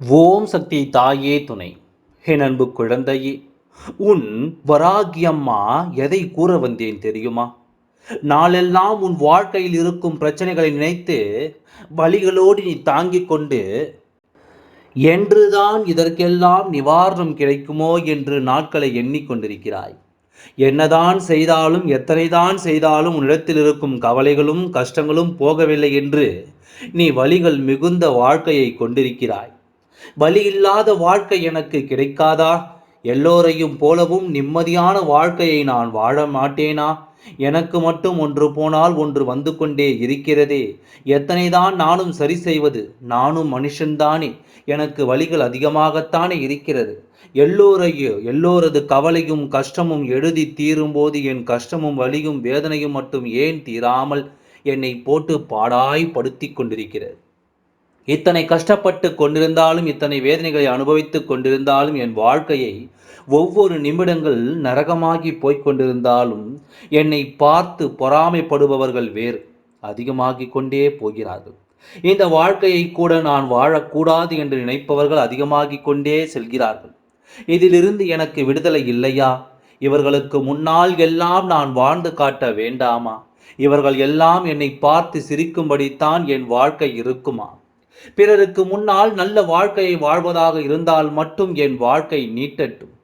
ஓம் சக்தி தாயே துணை. என் அன்பு குழந்தையே உன் வராகியம்மா எதை கூற வந்தேன் தெரியுமா? நாளெல்லாம் உன் வாழ்க்கையில் இருக்கும் பிரச்சனைகளை நினைத்து வழிகளோடு நீ தாங்கிக் கொண்டு என்றுதான் இதற்கெல்லாம் நிவாரணம் கிடைக்குமோ என்று நாட்களை எண்ணிக்கொண்டிருக்கிறாய் என்னதான் செய்தாலும் எத்தனைதான் செய்தாலும் உன்னிடத்தில் இருக்கும் கவலைகளும் கஷ்டங்களும் போகவில்லை என்று நீ வழிகள் மிகுந்த வாழ்க்கையை கொண்டிருக்கிறாய். பலி இல்லாத வாழ்க்கை எனக்கு கிடைக்காதா? எல்லோரையும் போலவும் நிம்மதியான வாழ்க்கையை நான் வாழ மாட்டேனா? எனக்கு மட்டும் ஒன்று போனால் ஒன்று வந்து கொண்டே இருக்கிறதே. எத்தனைதான் நானும் சரி செய்வது நானும் மனுஷன்தானே எனக்கு வழிகள் அதிகமாகத்தானே இருக்கிறது. எல்லோரையும் எல்லோரது கவலையும் கஷ்டமும் எழுதி தீரும்போது என் கஷ்டமும் வலியும் வேதனையும் மட்டும் ஏன் தீராமல் என்னை போட்டு பாடாய் படுத்தி கொண்டிருக்கிறது? இத்தனை கஷ்டப்பட்டு கொண்டிருந்தாலும் இத்தனை வேதனைகளை அனுபவித்துக் கொண்டிருந்தாலும் என் வாழ்க்கையை ஒவ்வொரு நிமிடங்கள் நரகமாகி போய்க்கொண்டிருந்தாலும் என்னை பார்த்து பொறாமைப்படுபவர்கள் வேறு அதிகமாகி கொண்டே போகிறார்கள். இந்த வாழ்க்கையை கூட நான் வாழக்கூடாது என்று நினைப்பவர்கள் அதிகமாகி கொண்டே செல்கிறார்கள். இதிலிருந்து எனக்கு விடுதலை இல்லையா? இவர்களுக்கு முன்னால் எல்லாம் நான் வாழ்ந்து காட்ட வேண்டாமா? இவர்கள் எல்லாம் என்னை பார்த்து சிரிக்கும்படித்தான் என் வாழ்க்கை இருக்குமா? பிறருக்கு முன்னால் நல்ல வாழ்க்கையை வாழ்வதாக இருந்தால் மட்டும் என் வாழ்க்கை நீட்டட்டும்.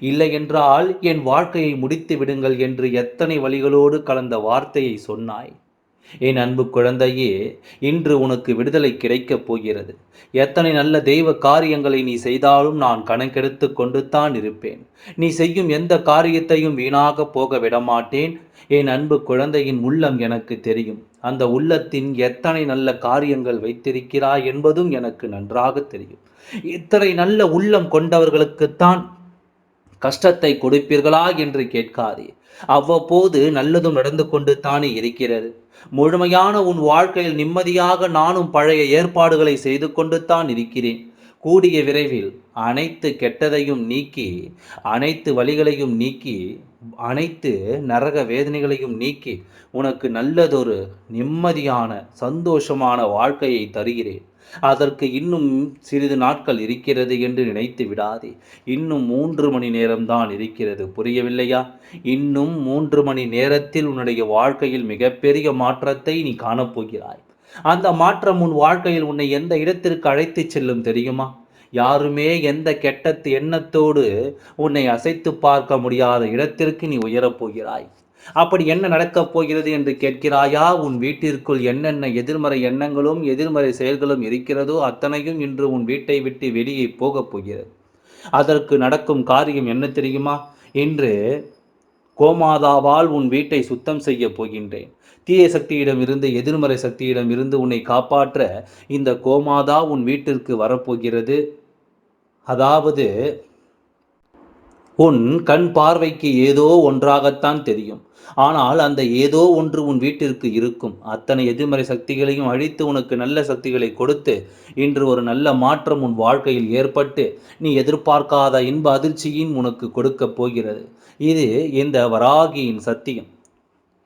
இல்லை என்றால் என் வாழ்க்கையை முடித்து விடுங்கள் என்று எத்தனை வழிகளோடு கலந்த வார்த்தையை சொன்னாய். என் அன்பு குழந்தையே இன்று உனக்கு விடுதலை கிடைக்கப் போகிறது. எத்தனை நல்ல தெய்வ காரியங்களை நீ செய்தாலும் நான் கணக்கெடுத்து கொண்டு தான் இருப்பேன். நீ செய்யும் எந்த காரியத்தையும் வீணாக போக விடமாட்டேன். என் அன்பு குழந்தையின் உள்ளம் எனக்கு தெரியும். அந்த உள்ளத்தின் எத்தனை நல்ல காரியங்கள் வைத்திருக்கிறாய் என்பதும் எனக்கு நன்றாக தெரியும். இத்தனை நல்ல உள்ளம் கொண்டவர்களுக்குத்தான் கஷ்டத்தை கொடுப்பீர்களா என்று கேட்காதே. அவ்வப்போது நல்லதும் நடந்து கொண்டு தானே இருக்கிறது. முழுமையான உன் வாழ்க்கையில் நிம்மதியாக நானும் பழைய ஏற்பாடுகளை செய்து கொண்டு தான் இருக்கிறேன். கூடிய விரைவில் அனைத்து கெட்டதையும் நீக்கி அனைத்து வழிகளையும் நீக்கி அனைத்து நரக வேதனைகளையும் நீக்கி உனக்கு நல்லதொரு நிம்மதியான சந்தோஷமான வாழ்க்கையை தருகிறேன். அதற்கு இன்னும் சிறிது நாட்கள் இருக்கிறது என்று நினைத்து விடாதே. இன்னும் மூன்று மணி நேரம்தான் இருக்கிறது புரியவில்லையா? இன்னும் மூன்று மணி நேரத்தில் உன்னுடைய வாழ்க்கையில் மிகப்பெரிய மாற்றத்தை நீ காணப்போகிறாய். அந்த மாற்றம் உன் வாழ்க்கையில் உன்னை எந்த இடத்திற்கு அழைத்து செல்லும் தெரியுமா? யாருமே எந்த கெட்டத்து எண்ணத்தோடு உன்னை அசைத்து பார்க்க முடியாத இடத்திற்கு நீ உயரப்போகிறாய் அப்படி என்ன நடக்கப் போகிறது என்று கேட்கிறாயா? உன் வீட்டிற்குள் என்னென்ன எதிர்மறை எண்ணங்களும் எதிர்மறை செயல்களும் இருக்கிறதோ அத்தனையும் இன்று உன் வீட்டை விட்டு வெளியே போகப் போகிறது. அதற்கு நடக்கும் காரியம் என்ன தெரியுமா? இன்று கோமாதாவால் உன் வீட்டை சுத்தம் செய்ய போகின்றேன். தீய சக்தியிடம் இருந்து எதிர்மறை சக்தியிடம் இருந்து உன்னை காப்பாற்ற இந்த கோமாதா உன் வீட்டிற்கு வரப்போகிறது. அதாவது உன் கண் பார்வைக்கு ஏதோ ஒன்றாகத்தான் தெரியும். ஆனால் அந்த ஏதோ ஒன்று உன் வீட்டிற்கு இருக்கும். அத்தனை எதிர்மறை சக்திகளையும் அழித்து உனக்கு நல்ல சக்திகளை கொடுத்து இன்று ஒரு நல்ல மாற்றம் உன் வாழ்க்கையில் ஏற்பட்டு நீ எதிர்பார்க்காத இன்ப அதிர்ச்சியின் உனக்கு கொடுக்கப் போகிறது. இது இந்த வராகியின் சத்தியம்.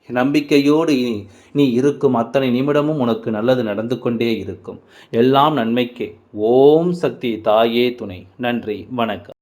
நம்பிக்கையோடு நீ இருக்கும் அத்தனை நிமிடமும் உனக்கு நல்லது நடந்து கொண்டே இருக்கும். எல்லாம் நன்மைக்கே. ஓம் சக்தி தாயே துணை. நன்றி. வணக்கம்.